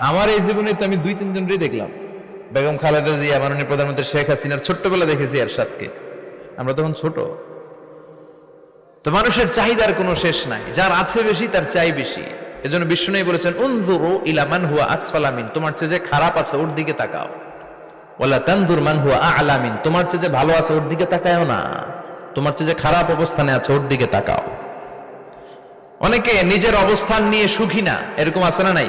আমার এই জীবনে তো আমি দুই তিনজনই দেখলাম। বেগম খালেদা জিয়া, মাননীয় প্রধানমন্ত্রী শেখ হাসিনার ছোট্টবেলা দেখেছি এরশাদকে। আমরা তখন ছোট। তো মানুষের চাহিদার কোনো শেষ নাই। যার আছে বেশি, তার চাই বেশি। এজন্য বিষ্ণু বলেছেন, উনজুরু ইলা মান হুয়া আসফালামিন তোমার চেয়ে যে খারাপ আছে, ওর দিকে তাকাও। ওয়ালা তানদুর মান হুয়া আলামিন তোমার চেয়ে যে ভালো আছে, ওর দিকে তাকায়ও না। তোমার চেয়ে যে খারাপ অবস্থানে আছে, ওর দিকে তাকাও। অনেকে নিজের অবস্থান নিয়ে সুখী না, এরকম আছে না নাই?